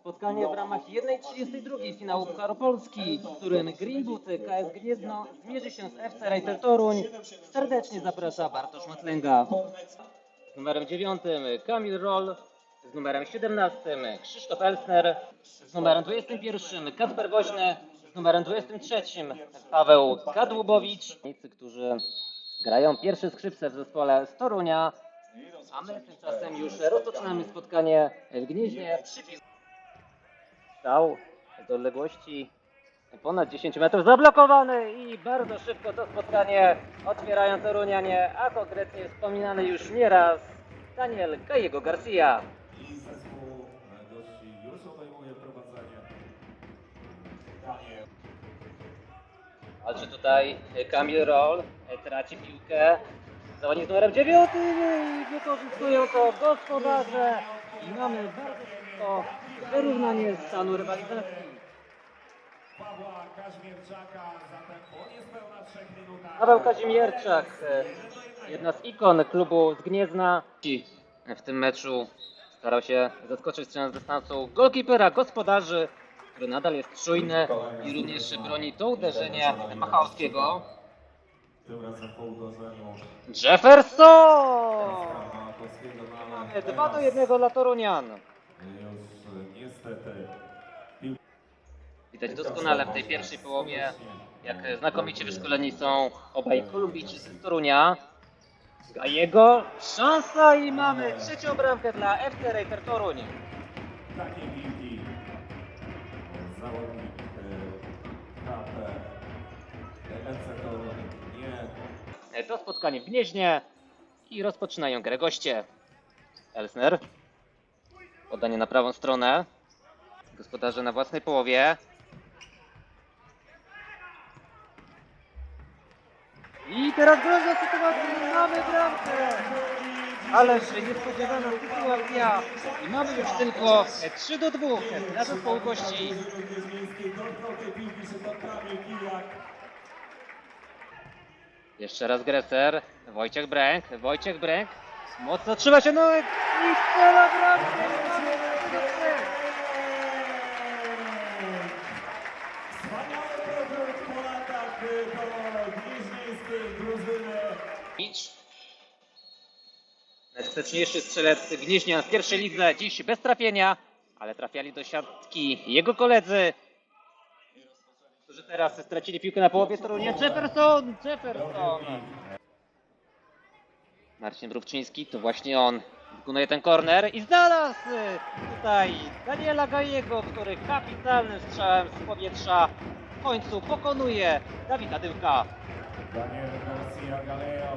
spotkanie w ramach 1.32 finału Pucharu Polski, w którym Greenbuty KS Gniezno zmierzy się z FC Rejter Toruń. Serdecznie zaprasza Bartosz Matlęga. Z numerem 9 Kamil Roll, z numerem 17 Krzysztof Elsner, z numerem 21 Kasper Woźny, z numerem 23 Paweł Kadłubowicz, którzy grają pierwsze skrzypce w zespole z Torunia, a my tymczasem już rozpoczynamy spotkanie w Gnieźnie. Stał z odległości ponad 10 metrów zablokowany i bardzo szybko to spotkanie otwierają Torunianie, a konkretnie wspominany już nieraz Daniel Gajego Garcia. I zespół gości już obejmuje prowadzenie. Daniel. Walczy tutaj Kamil Roll, traci piłkę. Zawodnik z numerem 9 i wykorzystują to gospodarze i mamy bardzo wyrównanie stanu rywalizacji. Pawła po niespełna 3 minutach. Paweł Kazimierczak, jedna z ikon klubu z Gniezna. W tym meczu starał się zaskoczyć z dystansu golkipera gospodarzy, który nadal jest czujny i również broni to uderzenie Machałowskiego. Tym razem po uderzeniu Jefferson! Mamy ale 2 do teraz 1 dla Torunian. Już niestety Widać doskonale w tej pierwszej połowie, jak znakomicie wyszkoleni są obaj Kolumbijczycy z Torunia. Gajego, szansa i mamy trzecią bramkę dla FC Rejter Toruń. takiej piłki zawodnik To spotkanie w Gnieźnie i rozpoczynają grę goście. Elsner, podanie na prawą stronę. Gospodarze na własnej połowie. I teraz groźna sytuacja, mamy bramkę! Ależ niespodziewana sytuacja i mamy już tylko 3 do 2 dla zespołu gości. Jeszcze raz Greser, Wojciech Bręk, Wojciech Bręk, mocno trzyma się Noek i strzela bramkę! Najskuteczniejszy strzelec Gnieźnia w pierwszej lidze, dziś bez trafienia, ale trafiali do siatki jego koledzy, którzy teraz stracili piłkę na połowie Torunia. Jefferson! Jefferson! Marcin Mrówczyński, to właśnie on wykonuje ten korner i znalazł tutaj Daniela Gajego, który kapitalnym strzałem z powietrza w końcu pokonuje Dawida Dyłka. Daniel Garcia Galeo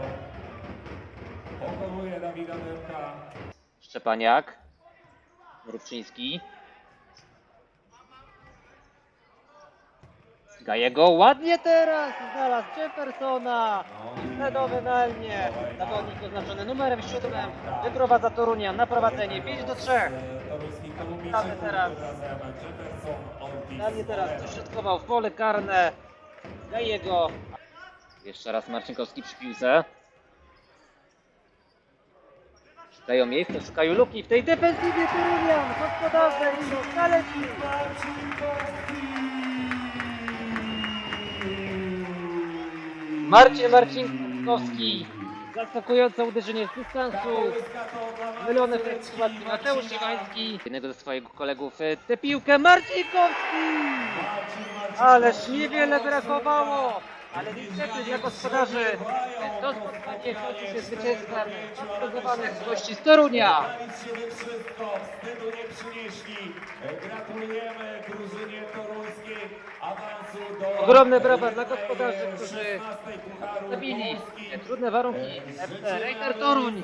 pokonuje Dawida Dymka. Szczepaniak, Mrówczyński. Gajego ładnie teraz znalazł Jeffersona fenomenalnie zawodnik oznaczony numerem 7 wyprowadza Torunia na prowadzenie 5 do 3. Toruński Kolumbijczyk Damy teraz. Dla teraz dośrodkował w pole karne Gajego. Jeszcze raz Marcinkowski przy piłce. Dają miejsce, szukają luki w tej defensywie Torunian, gospodarze Kaleci. Marcin Marcinkowski, zaskakujące uderzenie z dystansu, mylony w sytuacji Mateusz Szymański. Jednego ze swoich kolegów e, tę piłkę Marcinkowski! Ależ niewiele brakowało, ale niestety dla gospodarzy to spotkanie kończy się zwycięstwem zrealizowanych gości z Torunia. Gratulujemy drużynie toruńskiej awansu do Ogromne brawa dla gospodarzy, którzy 16 Pucharu zabili trudne warunki Rejter Toruń.